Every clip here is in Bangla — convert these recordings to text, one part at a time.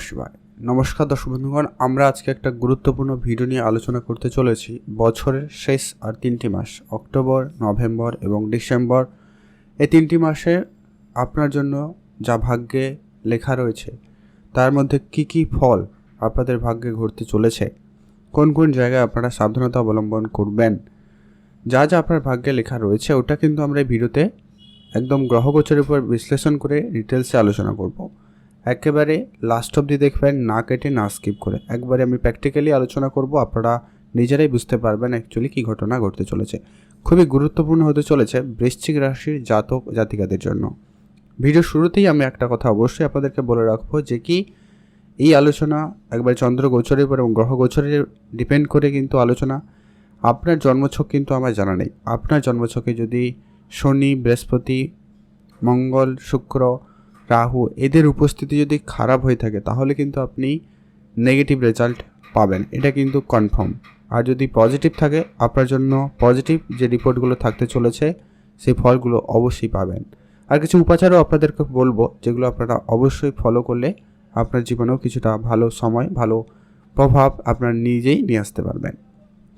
নমস্কার। নমস্কার দর্শক বন্ধুগণ, আমরা আজকে একটা গুরুত্বপূর্ণ ভিডিও নিয়ে আলোচনা করতে চলেছি বছরের শেষ আর তিনটি মাস, অক্টোবর, নভেম্বর এবং ডিসেম্বর। এই তিনটি মাসে আপনার জন্য যা ভাগ্যে লেখা রয়েছে, তার মধ্যে কি কি ফল আপনাদের ভাগ্যে ঘটতে চলেছে, কোন কোন জায়গায় আপনারা সাবধানতা অবলম্বন করবেন, যা যা আপনার ভাগ্যে লেখা রয়েছে, ওটা কিন্তু আমরা এই ভিডিওতে একদম গ্রহগোচরের উপর বিশ্লেষণ করে ডিটেলসে আলোচনা করব। একেবারে লাস্ট অবধি দেখবেন, না কেটে না স্কিপ করে। একবারে আমি প্র্যাকটিক্যালি আলোচনা করব, আপনারা নিজেরাই বুঝতে পারবেন অ্যাকচুয়ালি কী ঘটনা ঘটতে চলেছে। খুবই গুরুত্বপূর্ণ হতে চলেছে বৃশ্চিক রাশির জাতক জাতিকাদের জন্য। ভিডিও শুরুতেই আমি একটা কথা অবশ্যই আপনাদেরকে বলে রাখব যে কি, এই আলোচনা একবার চন্দ্র গোচরের উপর এবং গ্রহ গোচরের ডিপেন্ড করে কিন্তু আলোচনা। আপনার জন্মছক কিন্তু আমার জানা নেই। আপনার জন্মছকে যদি শনি, বৃহস্পতি, মঙ্গল, শুক্র রাহু এদের উপস্থিতি যদি খারাপ হয়ে থাকে, তাহলে কিন্তু আপনি নেগেটিভ রেজাল্ট পাবেন। এটা কিন্তু কনফার্ম আর যদি পজিটিভ থাকে, আপনার জন্য পজিটিভ যে রিপোর্টগুলো থাকতে চলেছে, সেই ফলগুলো অবশ্যই পাবেন। আর কিছু উপাচারও আপনাদেরকে বলব, যেগুলো আপনারা অবশ্যই ফলো করলে আপনার জীবনেও কিছুটা ভালো সময়, ভালো প্রভাব আপনার নিজেই নিয়ে আসতে পারবেন।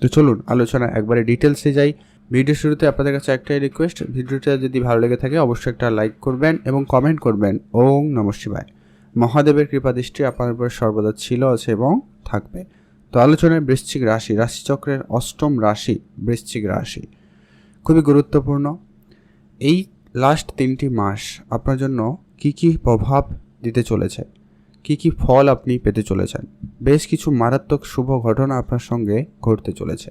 তো চলুন, আলোচনা একবারে ডিটেলসে যাই। ভিডিও শুরুতে আপনাদের কাছে একটাই রিকোয়েস্ট ভিডিওটা যদি ভালো লেগে থাকে, অবশ্যই একটা লাইক করবেন এবং কমেন্ট করবেন। ওং নম শিবায়। মহাদেবের কৃপা দৃষ্টি আপনার উপর সর্বদা ছিল, আছে এবং থাকবে। তো আলোচনায় বৃশ্চিক রাশি, রাশিচক্রের অষ্টম রাশি, বৃশ্চিক রাশি। খুবই গুরুত্বপূর্ণ। এই লাস্ট তিনটি মাস আপনার জন্য কি কি প্রভাব দিতে চলেছে? কি কি ফল আপনি পেতে চলেছেন? বেশ কিছু মারাত্মক শুভ ঘটনা আপনার সঙ্গে ঘটতে চলেছে।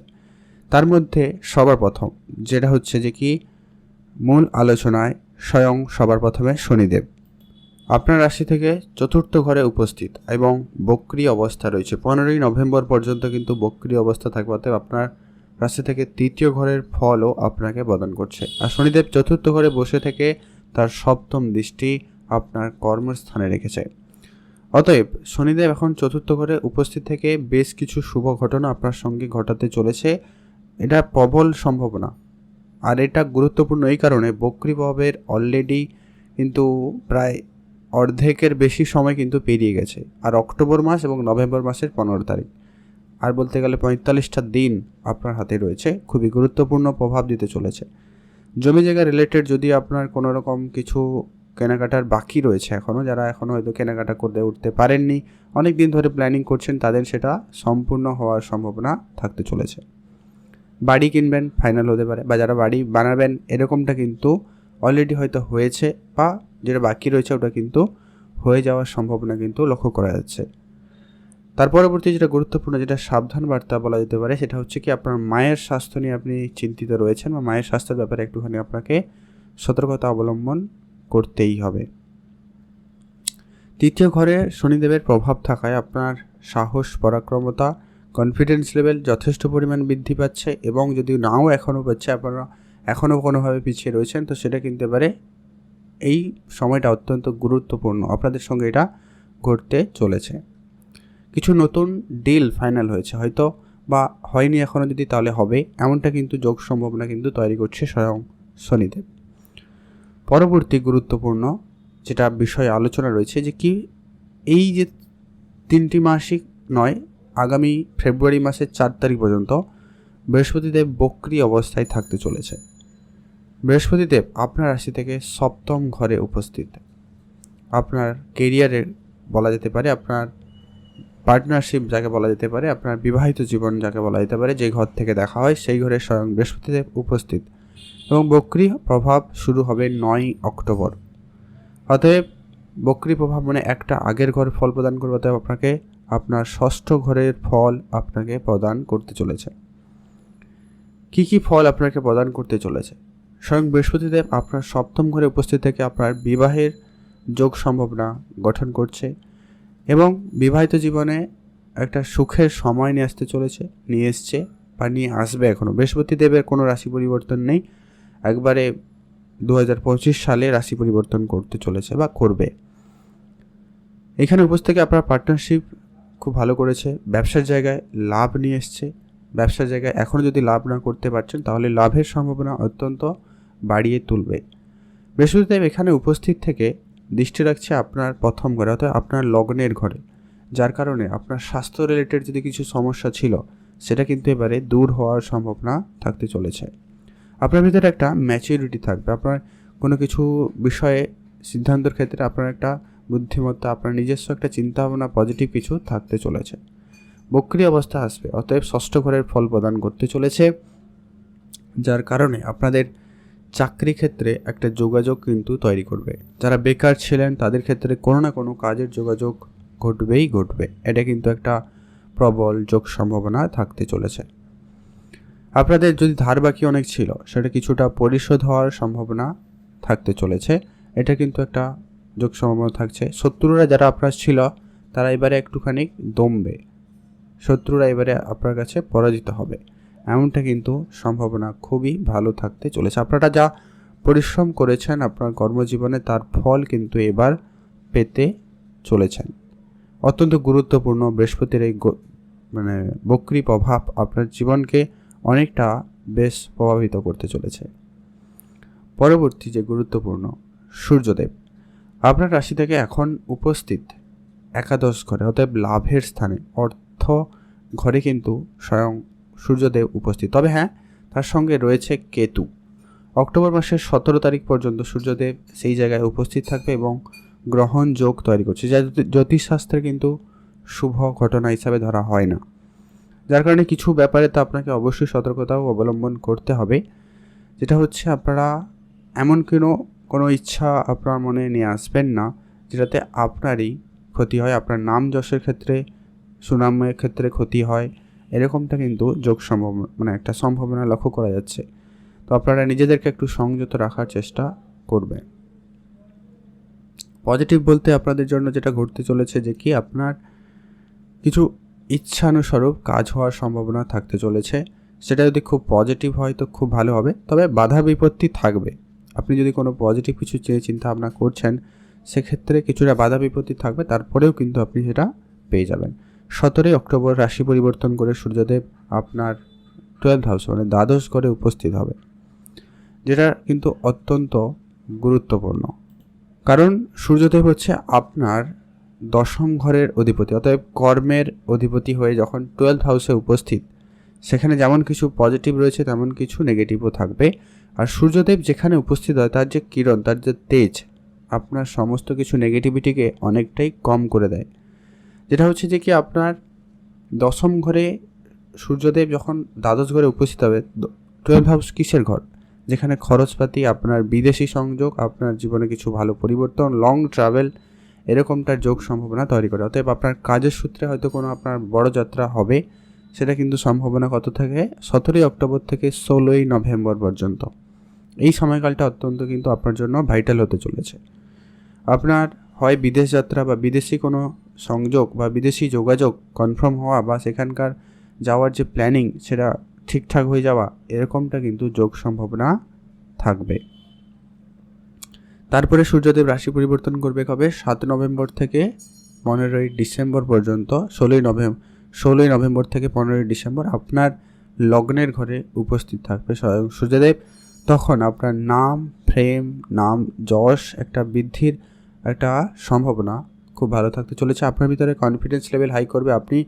তার মধ্যে সবার প্রথম, যেটা হচ্ছে যে কি, মূল আলোচনায় স্বয়ং সবার প্রথমে শনিদেব। আপনার রাশি থেকে চতুর্থ ঘরে উপস্থিত এবং বক্রি অবস্থা রয়েছে। পনেরোই নভেম্বর পর্যন্ত কিন্তু বক্রি অবস্থা থাকবে, অতএব আপনার রাশি থেকে তৃতীয় ঘরের ফলও আপনাকে প্রদান করছে। আর শনিদেব চতুর্থ ঘরে বসে থেকে তার সপ্তম দৃষ্টি আপনার কর্মস্থানে রেখেছে। অতএব শনিদেব এখন চতুর্থ ঘরে উপস্থিত থেকে বেশ কিছু শুভ ঘটনা আপনার সঙ্গে ঘটাতে চলেছে। এটা প্রবল সম্ভাবনা। আর এটা গুরুত্বপূর্ণ এই কারণে বক্রি প্রভাবের অলরেডি কিন্তু প্রায় অর্ধেকের বেশি সময় কিন্তু পেরিয়ে গেছে। আর অক্টোবর মাস এবং নভেম্বর মাসের পনেরো তারিখ। আর বলতে গেলে পঁয়তাল্লিশটা দিন আপনার হাতে রয়েছে। খুবই গুরুত্বপূর্ণ প্রভাব দিতে চলেছে। জমি জায়গা রিলেটেড যদি আপনার কোনো রকম কিছু কেনাকাটার বাকি রয়েছে এখনও যারা এখনও হয়তো কেনাকাটা করতে উঠতে পারেননি অনেক দিন ধরে প্ল্যানিং করছেন, তাদের সেটা সম্পূর্ণ হওয়ার সম্ভাবনা থাকতে চলেছে। বাড়ি কিনবেন ফাইনাল হতে পারে। বা যারা বাড়ি বানাবেন, এরকমটা কিন্তু অলরেডি হয়তো হয়েছে বা যেটা বাকি রয়েছে ওটা কিন্তু হয়ে যাওয়ার সম্ভাবনা কিন্তু লক্ষ্য করা যাচ্ছে। তার পরবর্তী যেটা গুরুত্বপূর্ণ, যেটা সাবধান বার্তা বলা যেতে পারে, সেটা হচ্ছে কি আপনার মায়ের স্বাস্থ্য নিয়ে আপনি চিন্তিত রয়েছেন বা মায়ের স্বাস্থ্যের ব্যাপারে একটুখানি আপনাকে সতর্কতা অবলম্বন করতেই হবে। তৃতীয় ঘরে শনিদেবের প্রভাব থাকায় আপনার সাহস, পরাক্রমতা কনফিডেন্স লেভেল যথেষ্ট পরিমাণ বৃদ্ধি পাচ্ছে এবং যদি নাও এখনও পাচ্ছে, আপনারা এখনও কোনোভাবে পিছিয়ে রয়েছেন, তো সেটা কিনতে পারে এই সময়টা অত্যন্ত গুরুত্বপূর্ণ। আপনাদের সঙ্গে এটা ঘটতে চলেছে। কিছু নতুন ডিল ফাইনাল হয়েছে, হয়তো বা হয়নি এখনও যদি তাহলে হবে, এমনটা কিন্তু যোগ সম্ভাবনা কিন্তু তৈরি করছে স্বয়ং শনিদেব। পরবর্তী গুরুত্বপূর্ণ যেটা বিষয়ে আলোচনা রয়েছে যে কি এই যে তিনটি মাসিক নয় আগামী ফেব্রুয়ারি মাসের চার তারিখ পর্যন্ত বৃহস্পতিদেব বক্রি অবস্থায় থাকতে চলেছে। বৃহস্পতিদেব আপনার রাশি থেকে সপ্তম ঘরে উপস্থিত। আপনার কেরিয়ারের বলা যেতে পারে, আপনার পার্টনারশিপ যাকে বলা যেতে পারে, আপনার বিবাহিত জীবন যাকে বলা যেতে পারে, যে ঘর থেকে দেখা হয় সেই ঘরে স্বয়ং বৃহস্পতিদেব উপস্থিত এবং বক্রি প্রভাব শুরু হবে নয় অক্টোবর। অতএব বক্রি প্রভাব মানে একটা আগের ঘর ফল প্রদান করবে, অতএব আপনাকে আপনার ষষ্ঠ ঘরের ফল আপনাকে প্রদান করতে চলেছে। কি কি ফল আপনাকে প্রদান করতে চলেছে? স্বয়ং বৃহস্পতিদেব আপনার সপ্তম ঘরে উপস্থিত থেকে আপনার বিবাহের যোগ সম্ভাবনা গঠন করছে এবং বিবাহিত জীবনে একটা সুখের সময় নিয়ে আসতে চলেছে, নিয়ে এসছে বা নিয়ে আসবে এখনও বৃহস্পতিদেবের কোনো রাশি পরিবর্তন নেই। একবারে দু হাজার পঁচিশ সালে রাশি পরিবর্তন করতে চলেছে বা করবে। এখানে উপস্থিত থেকে আপনার পার্টনারশিপ খুব ভালো করেছে। ব্যবসার জায়গায় লাভ নিয়ে এসছে। ব্যবসার জায়গায় এখনও যদি লাভ না করতে পারছেন, তাহলে লাভের সম্ভাবনা অত্যন্ত বাড়িয়ে তুলবে। বৃহস্পতিদেব এখানে উপস্থিত থেকে দৃষ্টি রাখছে আপনার প্রথম ঘরে, অর্থাৎ আপনার লগ্নের ঘরে। যার কারণে আপনার স্বাস্থ্য রিলেটেড যদি কিছু সমস্যা ছিল, সেটা কিন্তু এবারে দূর হওয়ার সম্ভাবনা থাকতে চলেছে। আপনার ভিতরে একটা ম্যাচিউরিটি থাকবে। আপনার কোনো কিছু বিষয়ে সিদ্ধান্তের ক্ষেত্রে আপনার একটা বুদ্ধিমত্তা আপনার নিজস্ব একটা চিন্তাভাবনা পজিটিভ কিছু থাকতে চলেছে। বক্রি অবস্থা আসবে, অতএব ষষ্ঠ ঘরের ফল প্রদান করতে চলেছে, যার কারণে আপনাদের চাকরি ক্ষেত্রে একটা যোগাযোগ কিন্তু তৈরি করবে। যারা বেকার ছিলেন, তাদের ক্ষেত্রে কোনো না কোনো কাজের যোগাযোগ ঘটবেই ঘটবে। এটা কিন্তু একটা প্রবল যোগ সম্ভাবনা থাকতে চলেছে। আপনাদের যদি ধার বাকি অনেক ছিল, সেটা কিছুটা পরিশোধ হওয়ার সম্ভাবনা থাকতে চলেছে। এটা কিন্তু একটা যোগ সম্ভাবনা থাকছে। শত্রুরা যারা আপনার ছিল, তারা এবারে একটুখানি দমবে। শত্রুরা এবারে আপনার কাছে পরাজিত হবে। এমনটা কিন্তু সম্ভাবনা খুবই ভালো থাকতে চলেছে। আপনারা যা পরিশ্রম করেছেন আপনার কর্মজীবনে, তার ফল কিন্তু এবার পেতে চলেছেন। অত্যন্ত গুরুত্বপূর্ণ বৃহস্পতির এই মানে বক্রি প্রভাব আপনার জীবনকে অনেকটা বেশ প্রভাবিত করতে চলেছে। পরবর্তী যে গুরুত্বপূর্ণ সূর্যদেব আপনার রাশি থেকে এখন উপস্থিত একাদশ ঘরে, অতএব লাভের স্থানে, অর্থ ঘরে কিন্তু স্বয়ং সূর্যদেব উপস্থিত। তবে হ্যাঁ তার সঙ্গে রয়েছে কেতু। অক্টোবর মাসের সতেরো তারিখ পর্যন্ত সূর্যদেব সেই জায়গায় উপস্থিত থাকবে এবং গ্রহণ যোগ তৈরি করছে, যা জ্যোতিষশাস্ত্রে কিন্তু শুভ ঘটনা হিসাবে ধরা হয় না। যার কারণে কিছু ব্যাপারে তো আপনাকে অবশ্যই সতর্কতাও অবলম্বন করতে হবে। যেটা হচ্ছে, আপনারা এমন কোনো কোনো ইচ্ছা আপনার মনে নিয়ে আসবেন না, যেটাতে আপনারই ক্ষতি হয়। আপনার নাম যশের ক্ষেত্রে, সুনামের ক্ষেত্রে ক্ষতি হয়। এরকমটা কিন্তু যোগ সম্ভব মানে একটা সম্ভাবনা লক্ষ্য করা যাচ্ছে। তো আপনারা নিজেদেরকে একটু সংযত রাখার চেষ্টা করবেন। পজিটিভ বলতে আপনাদের জন্য যেটা ঘটতে চলেছে যে কি, আপনার কিছু ইচ্ছানুস্বরূপ কাজ হওয়ার সম্ভাবনা থাকতে চলেছে। সেটা যদি খুব পজিটিভ হয় তো খুব ভালো হবে। তবে বাধা বিপত্তি থাকবে। আপনি যদি কোনো পজিটিভ কিছু চেয়ে চিন্তা ভাবনা করছেন, সেক্ষেত্রে কিছুটা বাধা বিপত্তি থাকবে, তারপরেও কিন্তু আপনি সেটা পেয়ে যাবেন। সতেরোই অক্টোবর রাশি পরিবর্তন করে সূর্যদেব আপনার টুয়েলভ হাউস মানে দ্বাদশ ঘরে উপস্থিত হবে, যেটা কিন্তু অত্যন্ত গুরুত্বপূর্ণ। কারণ সূর্যদেব হচ্ছে আপনার দশম ঘরের অধিপতি, অতএব কর্মের অধিপতি হয়ে যখন টুয়েলভ হাউসে উপস্থিত, সেখানে যেমন কিছু পজিটিভ রয়েছে, তেমন কিছু নেগেটিভও থাকবে। আর সূর্যদেব যেখানে উপস্থিত হয়, তার যে কিরণ, তার যে তেজ, আপনার সমস্ত কিছু নেগেটিভিটিকে অনেকটাই কম করে দেয়। যেটা হচ্ছে যে কি, আপনার দশম ঘরে সূর্যদেব যখন দ্বাদশ ঘরে উপস্থিত হবে টুয়েলভ হাউস কিসের ঘর? যেখানে খরচপাতি, আপনার বিদেশি সংযোগ, আপনার জীবনে কিছু ভালো পরিবর্তন লং ট্রাভেল এরকমটার যোগ সম্ভাবনা তৈরি করে। অতএব আপনার কাজের সূত্রে হয়তো কোনো আপনার বড় যাত্রা হবে, সেটা কিন্তু সম্ভাবনা কত থাকে? সতেরোই অক্টোবর থেকে ষোলোই নভেম্বর পর্যন্ত। এই সময়কালটা অত্যন্ত কিন্তু আপনার জন্য ভাইটাল হতে চলেছে। আপনার হয় বিদেশ যাত্রা বা বিদেশি কোনো সংযোগ বা বিদেশি যোগাযোগ কনফার্ম হওয়া বা সেখানকার যাওয়ার যে প্ল্যানিং সেটা ঠিকঠাক হয়ে যাওয়া, এরকমটা কিন্তু যোগ সম্ভাবনা থাকবে। তারপরে সূর্যদেব রাশি পরিবর্তন করবে কবে? সাত নভেম্বর থেকে পনেরোই ডিসেম্বর পর্যন্ত, ষোলোই নভেম্বর ষোলোই নভেম্বর থেকে পনেরোই ডিসেম্বর আপনার লগ্নের ঘরে উপস্থিত থাকবে স্বয়ং সূর্যদেব। তখন আপনার নাম ফ্রেম নাম, যশ একটা বৃদ্ধির একটা সম্ভাবনা খুব ভালো থাকতে চলেছে। আপনার ভিতরে কনফিডেন্স লেভেল হাই করবে। আপনি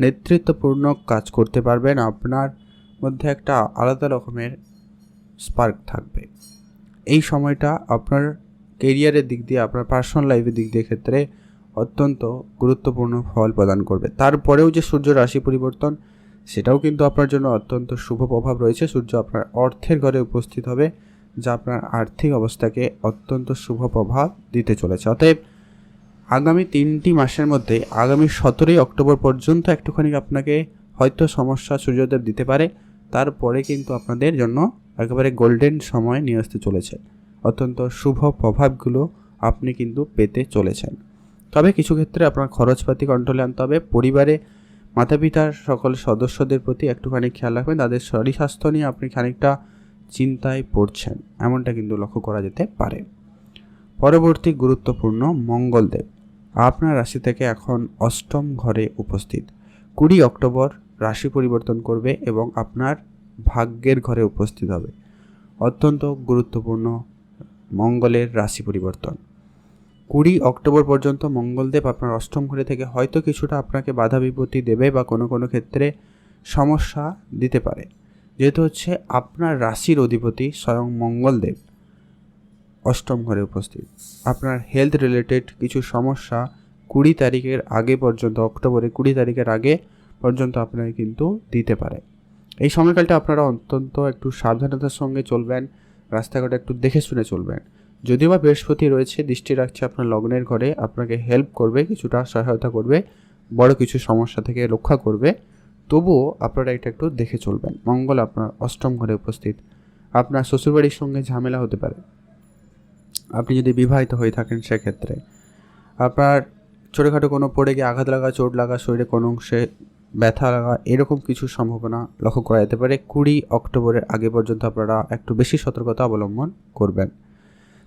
নেতৃত্বপূর্ণ কাজ করতে পারবেন। আপনার মধ্যে একটা আলাদা রকমের স্পার্ক থাকবে। এই সময়টা আপনার কেরিয়ারের দিক দিয়ে, আপনার পার্সোনাল লাইফের দিক দিয়ে ক্ষেত্রে অত্যন্ত গুরুত্বপূর্ণ ফল প্রদান করবে। তারপরেও যে সূর্য রাশি পরিবর্তন সেটাও কিন্তু আপনার জন্য অত্যন্ত শুভ প্রভাব রয়েছে। সূর্য আপনার অর্থের ঘরে উপস্থিত হবে, যা আপনার আর্থিক অবস্থাকে অত্যন্ত শুভ প্রভাব দিতে চলেছে। অতএব আগামী তিনটি মাসের মধ্যে, আগামী সতেরোই অক্টোবর পর্যন্ত একটুখানি আপনাকে হয়তো সমস্যা সূর্যদেব দিতে পারে। তারপরে কিন্তু আপনাদের জন্য একেবারে গোল্ডেন সময় নিয়ে আসতে চলেছে। অত্যন্ত শুভ প্রভাবগুলো আপনি কিন্তু পেতে চলেছেন। তবে কিছু ক্ষেত্রে আপনার খরচপাতি কন্ট্রোলে আনতে হবে। পরিবারে মাতা পিতার সকল সদস্যদের প্রতি একটুখানি খেয়াল রাখবেন, তাদের শরীর স্বাস্থ্য নিয়ে আপনি খানিকটা চিন্তায় পড়ছেন, এমনটা কিন্তু লক্ষ্য করা যেতে পারে। পরবর্তী গুরুত্বপূর্ণ মঙ্গলদেব। আপনার রাশি থেকে এখন অষ্টম ঘরে উপস্থিত। কুড়ি অক্টোবর রাশি পরিবর্তন করবে এবং আপনার ভাগ্যের ঘরে উপস্থিত হবে। অত্যন্ত গুরুত্বপূর্ণ মঙ্গলের রাশি পরিবর্তন। কুড়ি অক্টোবর পর্যন্ত মঙ্গলদেব আপনার অষ্টম ঘরে থেকে হয়তো কিছুটা আপনাকে বাধা বিপত্তি দেবে বা কোনো কোনো ক্ষেত্রে সমস্যা দিতে পারে। যেহেতু হচ্ছে আপনার রাশির অধিপতি স্বয়ং মঙ্গলদেব অষ্টম ঘরে উপস্থিত। আপনার হেলথ রিলেটেড কিছু সমস্যা কুড়ি তারিখের আগে পর্যন্ত অক্টোবরে কুড়ি তারিখের আগে পর্যন্ত আপনাকে কিন্তু দিতে পারে। এই সময়কালটা আপনারা অত্যন্ত একটু সাবধানতার সঙ্গে চলবেন, রাস্তাঘাটে একটু দেখে শুনে চলবেন। যদিও বা বৃহস্পতি রয়েছে, দৃষ্টি রাখছে আপনার লগ্নের ঘরে, আপনাকে হেল্প করবে, কিছুটা সহায়তা করবে, বড় কিছু সমস্যা থেকে রক্ষা করবে। তবুও আপনারা এটা একটু দেখে চলবেন। মঙ্গল আপনার অষ্টম ঘরে উপস্থিত। আপনার শ্বশুরবাড়ির সঙ্গে ঝামেলা হতে পারে। আপনি যদি বিবাহিত হয়ে থাকেন সেক্ষেত্রে। আপনার ছোটোখাটো কোনো পড়ে গিয়ে আঘাত লাগা, চোট লাগা, শরীরে কোনো অংশে ব্যথা লাগা, এরকম কিছু সম্ভাবনা লক্ষ্য করা যেতে পারে। কুড়ি অক্টোবরের আগে পর্যন্ত আপনারা একটু বেশি সতর্কতা অবলম্বন করবেন।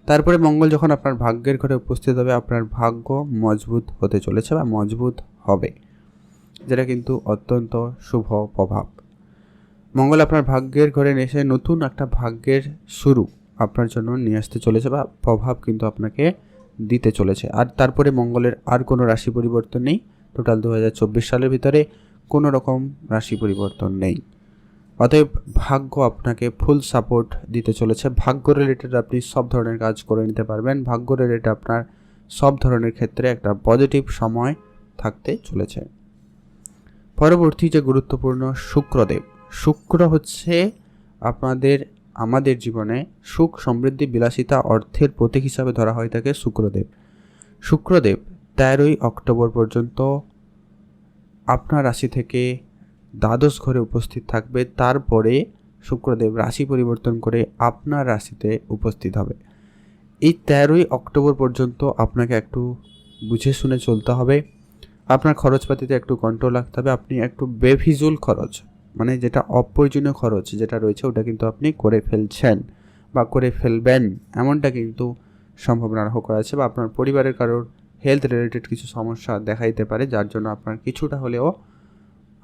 তারপরে মঙ্গল যখন আপনার ভাগ্যের ঘরে উপস্থিত হবে, আপনার ভাগ্য মজবুত হতে চলেছে বা মজবুত হবে। যেটা কিন্তু অত্যন্ত শুভ প্রভাব। মঙ্গল আপনার ভাগ্যের ঘরে এসে নতুন একটা ভাগ্যের শুরু আপনার জন্য নিয়ে আসতে চলেছে বা প্রভাব কিন্তু আপনাকে দিতে চলেছে। আর তারপরে মঙ্গলের আর কোনো রাশি পরিবর্তন নেই। টোটাল দু হাজার চব্বিশ সালের ভিতরে কোনো রকম রাশি পরিবর্তন নেই। অতএব ভাগ্য আপনাকে ফুল সাপোর্ট দিতে চলেছে। ভাগ্য রিলেটেড আপনি সব ধরনের কাজ করে নিতে পারবেন। ভাগ্য রিলেটেড আপনার সব ধরনের ক্ষেত্রে একটা পজিটিভ সময় থাকতে চলেছে। পরবর্তী যে গুরুত্বপূর্ণ শুক্রদেব, শুক্র হচ্ছে আপনাদের, আমাদের জীবনে সুখ সমৃদ্ধি বিলাসিতা অর্থের প্রতীক হিসাবে ধরা হয় থাকে শুক্রদেব। শুক্রদেব তেরোই অক্টোবর পর্যন্ত আপনার রাশি থেকে দ্বাদশ ঘরে উপস্থিত থাকবে। তারপরে শুক্রদেব রাশি পরিবর্তন করে আপনার রাশিতে উপস্থিত হবে। এই তেরোই অক্টোবর পর্যন্ত আপনাকে একটু বুঝে শুনে চলতে হবে। আপনার খরচপাতিতে একটু কন্ট্রোল রাখতে হবে। আপনি একটু বেফিজুল খরচ মানে যেটা অপ্রয়োজনীয় খরচ যেটা রয়েছে ওটা কিন্তু আপনি করে ফেলছেন বা করে ফেলবেন। এমনটা কিন্তু সম্ভাবনা লক্ষ্য করা আছে বা আপনার পরিবারের কারোর হেলথ রিলেটেড কিছু সমস্যা দেখা দিতে পারে, যার জন্য আপনার কিছুটা হলেও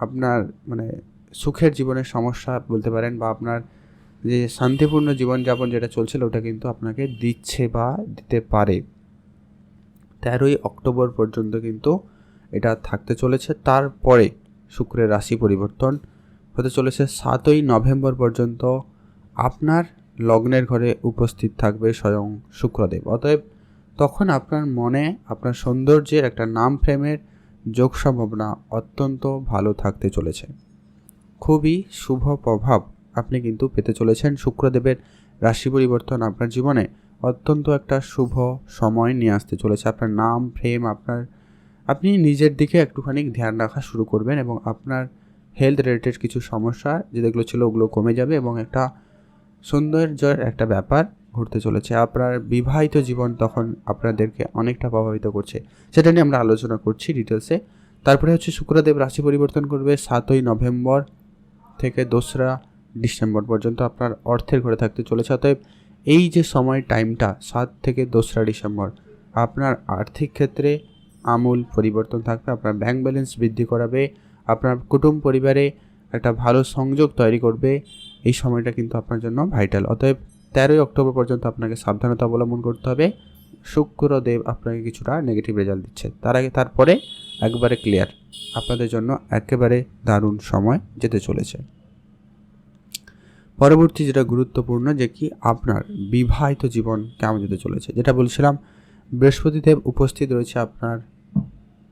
আপনার মানে সুখের জীবনের সমস্যা বলতে পারেন বা আপনার যে শান্তিপূর্ণ জীবনযাপন যেটা চলছিল ওটা কিন্তু আপনাকে দিচ্ছে বা দিতে পারে। তেরোই অক্টোবর পর্যন্ত কিন্তু এটা থাকতে চলেছে। তারপরে শুক্রের রাশি পরিবর্তন হতে চলেছে। সাতই নভেম্বর পর্যন্ত আপনার লগ্নের ঘরে উপস্থিত থাকবে স্বয়ং শুক্রদেব। অতএব তখন আপনার মনে, আপনার সৌন্দর্যের একটা নাম ফ্রেমের যোগ সম্ভাবনা অত্যন্ত ভালো থাকতে চলেছে। খুবই শুভ প্রভাব আপনি কিন্তু পেতে চলেছেন। শুক্রদেবের রাশি পরিবর্তন আপনার জীবনে অত্যন্ত একটা শুভ সময় নিয়ে আসতে চলেছে। আপনার নাম ফ্রেম আপনার, আপনি নিজের দিকে একটুখানি ধ্যান রাখা শুরু করবেন এবং আপনার হেলথ রিলেটেড কিছু সমস্যা, যেগুলো ছিল ওগুলো কমে যাবে এবং একটা সৌন্দর্যের একটা ব্যাপার ঘুরতে চলেছে। আপনার বিবাহিত জীবন তখন আপনাদেরকে অনেকটা প্রভাবিত করছে। সেটা নিয়ে আমরা আলোচনা করছি ডিটেলসে তারপরে হচ্ছে শুক্রদেব রাশি পরিবর্তন করবে সাতই নভেম্বর থেকে দোসরা ডিসেম্বর পর্যন্ত আপনার অর্থের ঘরে থাকতে চলেছে। অতএব এই যে সময় টাইমটা সাত থেকে দোসরা ডিসেম্বর, আপনার আর্থিক ক্ষেত্রে আমূল পরিবর্তন থাকবে, আপনার ব্যাংক ব্যালেন্স বৃদ্ধি করাবে, আপনার কুটুম পরিবারে একটা ভালো সংযোগ তৈরি করবে, এই সময়টা কিন্তু আপনার জন্য ভাইটাল অতএব তেরোই অক্টোবর পর্যন্ত আপনাকে সাবধানতা অবলম্বন করতে হবে। শুক্রদেব আপনাকে কিছুটা নেগেটিভ রেজাল্ট দিচ্ছে। তার আগে, তারপরে একবারে ক্লিয়ার আপনাদের জন্য একেবারে দারুণ সময় যেতে চলেছে। পরবর্তী যেটা গুরুত্বপূর্ণ, যে কি আপনার বিবাহিত জীবন কেমন যেতে চলেছে? যেটা বলছিলাম, বৃহস্পতিদেব উপস্থিত রয়েছে আপনার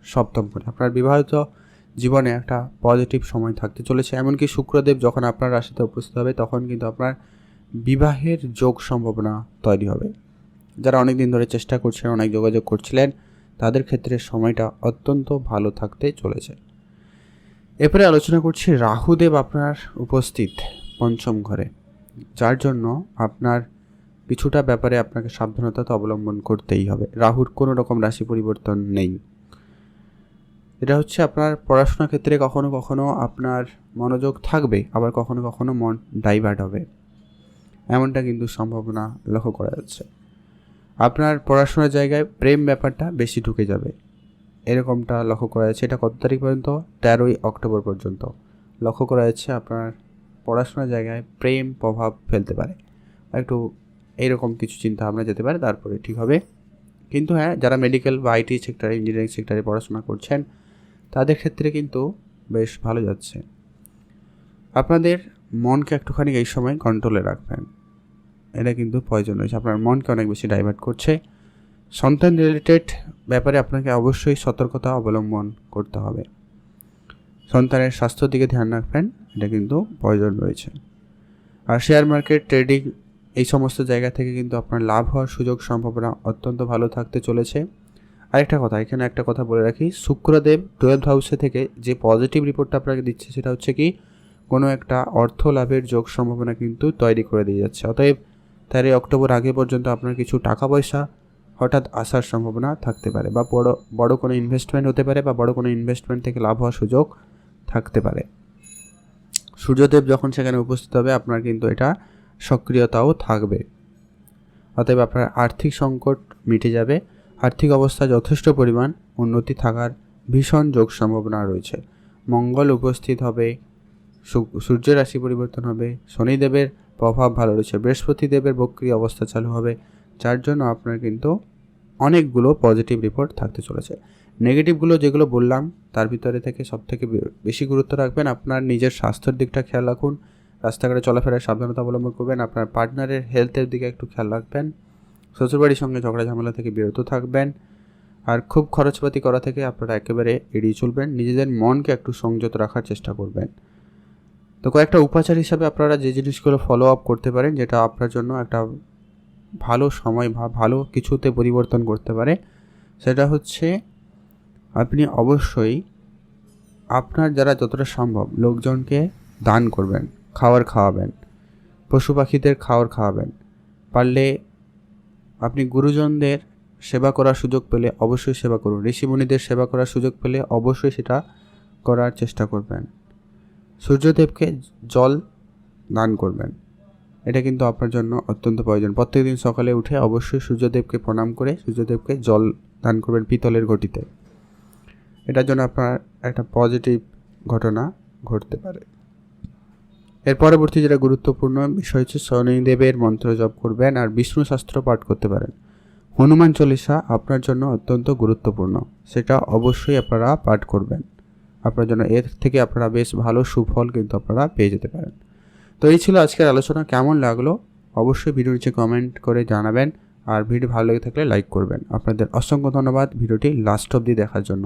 সপ্তম ঘরে। আপনার বিবাহিত জীবনে একটা পজিটিভ সময় থাকতে চলেছে। এমনকি শুক্রদেব যখন আপনার রাশিতে উপস্থিত হবে, তখন কিন্তু আপনার বিবাহের যোগ সম্ভাবনা তৈরি হবে। যারা অনেক দিন ধরে চেষ্টা করছেন, অনেক যোগাযোগ করছিলেন, তাদের ক্ষেত্রে সময়টা অত্যন্ত ভালো থাকতে চলেছে। এরপরে আলোচনা করছি রাহুদেব আপনার উপস্থিত পঞ্চম ঘরে। যার জন্য আপনার কিছুটা ব্যাপারে আপনাকে সাবধানতা তো অবলম্বন করতেই হবে। রাহুর কোনো রকম রাশি পরিবর্তন নেই। এটা হচ্ছে আপনার পড়াশোনার ক্ষেত্রে কখনো কখনো আপনার মনোযোগ থাকবে, আবার কখনো কখনো মন ডাইভার্ট হবে। এমনটা কিন্তু সম্ভাবনা লক্ষ্য করা যাচ্ছে। আপনার পড়াশোনার জায়গায় প্রেম ব্যাপারটা বেশি ঢুকে যাবে। এরকমটা লক্ষ্য করা যাচ্ছে। এটা কত তারিখ পর্যন্ত? তেরোই অক্টোবর পর্যন্ত। লক্ষ্য করা যাচ্ছে আপনার পড়াশোনার জায়গায় প্রেম প্রভাব ফেলতে পারে। একটু এইরকম কিছু চিন্তা ভাবনা যেতে পারে, তারপরে ঠিক হবে। কিন্তু হ্যাঁ যারা মেডিকেল বা আইটি সেক্টরে ইঞ্জিনিয়ারিং সেক্টরে পড়াশোনা করছেন, তাদের ক্ষেত্রে কিন্তু বেশ ভালো যাচ্ছে। আপনাদের মনকে একটুখানি এই সময় কন্ট্রোলে রাখবেন। এটা কিন্তু প্রয়োজন রয়েছে। আপনার মনকে অনেক বেশি ডাইভার্ট করছে। সন্তান রিলেটেড ব্যাপারে আপনাকে অবশ্যই সতর্কতা অবলম্বন করতে হবে। সন্তানের স্বাস্থ্যের দিকে ধ্যান রাখবেন, এটা কিন্তু প্রয়োজন রয়েছে। আর শেয়ার মার্কেট ট্রেডিং এই সমস্ত জায়গা থেকে কিন্তু আপনার লাভ হওয়ার সুযোগ সম্ভাবনা অত্যন্ত ভালো থাকতে চলেছে। আরেকটা কথা, এখানে একটা কথা বলে রাখি। শুক্রদেব টুয়েলভ হাউসে থেকে যে পজিটিভ রিপোর্টটা আপনাকে দিচ্ছে সেটা হচ্ছে কি, কোনো একটা অর্থ লাভের যোগ সম্ভাবনা কিন্তু তৈরি করে দিয়ে যাচ্ছে। অতএব তেরোই অক্টোবর আগে পর্যন্ত আপনার কিছু টাকা পয়সা হঠাৎ আসার সম্ভাবনা থাকতে পারে বা বড় বড় কোনো ইনভেস্টমেন্ট হতে পারে বা বড় কোনো ইনভেস্টমেন্ট থেকে লাভ হওয়ার সুযোগ থাকতে পারে। সূর্যদেব যখন সেখানে উপস্থিত হবে, আপনার কিন্তু এটা সক্রিয়তাও থাকবে। অতএব আপনার আর্থিক সংকট মিটে যাবে, আর্থিক অবস্থা যথেষ্ট পরিমাণ উন্নতি থাকার ভীষণ যোগ সম্ভাবনা রয়েছে। মঙ্গল উপস্থিত হবে সূর্য রাশি পরিবর্তন হবে, শনিদেবের প্রভাব ভালো রয়েছে বৃহস্পতি দেবের বক্রিয় অবস্থা চালু হবে, যার জন্য আপনার কিন্তু অনেকগুলো পজিটিভ রিপোর্ট থাকতে চলেছে। নেগেটিভগুলো যেগুলো বললাম, তার ভিতরে থেকে সব থেকে বেশি গুরুত্ব রাখবেন আপনার নিজের স্বাস্থ্যের দিকটা খেয়াল রাখুন, রাস্তাঘাটে চলাফেরায় সাবধানতা অবলম্বন করবেন, আপনার পার্টনারের হেলথের দিকে একটু খেয়াল রাখবেন, শ্বশুরবাড়ির সঙ্গে ঝগড়া ঝামেলা থেকে বিরত থাকবেন, আর খুব খরচপাতি করা থেকে আপনারা একেবারে এড়িয়ে চলবেন, নিজেদের মনকে একটু সংযত রাখার চেষ্টা করবেন। তো কয়েকটা উপাচার হিসাবে আপনারা যে জিনিসগুলো ফলো আপ করতে পারেন, যেটা আপনার জন্য একটা ভালো সময় বা ভালো কিছুতে পরিবর্তন করতে পারে, সেটা হচ্ছে আপনি অবশ্যই আপনার যারা যতটা সম্ভব লোকজনকে দান করবেন খাবার খাওয়াবেন, পশু পাখিদের খাওয়ার খাওয়াবেন। পারলে আপনি গুরুজনদের সেবা করার সুযোগ পেলে অবশ্যই সেবা করুন, ঋষিমুনিদের সেবা করার সুযোগ পেলে অবশ্যই সেটা করার চেষ্টা করবেন। সূর্যদেবকে জল দান করবেন। এটা কিন্তু আপনার জন্য অত্যন্ত প্রয়োজন। প্রত্যেকদিন সকালে উঠে অবশ্যই সূর্যদেবকে প্রণাম করে সূর্যদেবকে জল দান করবেন পিতলের ঘটিতে। এটার জন্য আপনার একটা পজিটিভ ঘটনা ঘটতে পারে। এর পরবর্তী যেটা গুরুত্বপূর্ণ বিষয় হচ্ছে শনিদেবের মন্ত্র জপ করবেন আর বিষ্ণু শাস্ত্র পাঠ করতে পারেন। হনুমান চল্লিশা আপনার জন্য অত্যন্ত গুরুত্বপূর্ণ। সেটা অবশ্যই আপনারা পাঠ করবেন। আপনার জন্য এর থেকে আপনারা বেশ ভালো সুফল কিন্তু আপনারা পেয়ে যেতে পারেন। তো এই ছিল আজকের আলোচনা, কেমন লাগল? অবশ্যই ভিডিও নিচে কমেন্ট করে জানাবেন। আর ভিডিও ভালো লেগে থাকলে লাইক করবেন। আপনাদের অসংখ্য ধন্যবাদ ভিডিওটি লাস্ট অবধি দেখার জন্য।